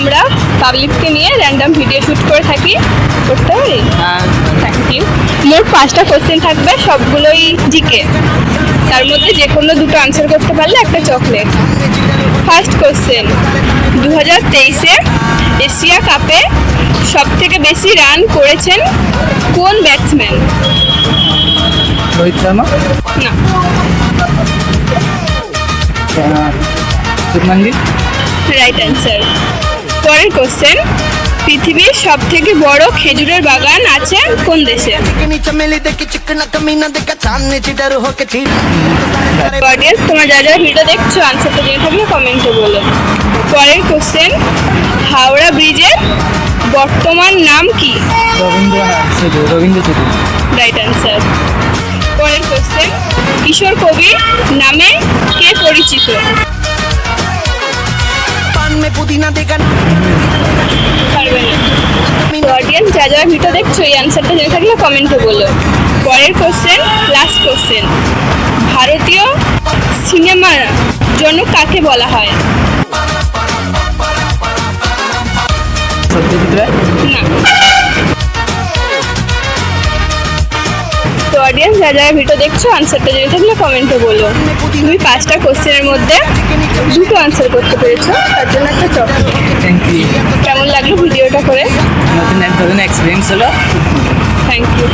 আমরা পাবলিককে নিয়ে র্যান্ডম ভিডিও শ্যুট করে থাকি। করতে পারি? হ্যাঁ। থ্যাংক ইউ মোট পাঁচটা কোশ্চেন থাকবে সবগুলোই জিকে। তার মধ্যে যে কোনো দুটো আনসার করতে পারলে একটা চকলেট ফার্স্ট কোশ্চেন দু হাজার তেইশে এশিয়া কাপে সব থেকে বেশি রান করেছেন কোন ব্যাটসম্যান রোহিত শর্মা? না। শুভমান রাইট অ্যান্সার পরের কোশ্চেন পৃথিবীর সব থেকে বড় খেজুরের বাগান আছে কোন দেশে? অডিয়েন্স তোমার যা যা ভিডিও দেখছ আনসারটা জেনে থাকলে কমেন্টে বলো। পরের কোশ্চেন হাওড়া ব্রিজের বর্তমান নাম কি? রাইট আনসার পরের কোশ্চেন কিশোর কবির নামে কে পরিচিত? पान में पुदीना देखा পারবে না অডিয়েন্স যা যা ভিডিও দেখছো এই অ্যান্সারটা জেনে থাকলে কমেন্টে বলো পরের কোশ্চেন লাস্ট কোশ্চেন ভারতীয় সিনেমার জন্য কাকে বলা হয় সত্যজিৎ রায় না তো অডিয়েন্স যা যারা ভিডিও দেখছো আনসারটা জেনে থাকলে কমেন্টে বলো তুমি পাঁচটা কোশ্চেনের মধ্যে দুটো আনসার করতে পেরেছ তার জন্য একটা চকলেট থ্যাংক ইউ কেমন লাগল ভিডিওটা করে? নতুন এক ধরনের এক্সপিরিয়েন্স হলো থ্যাংক ইউ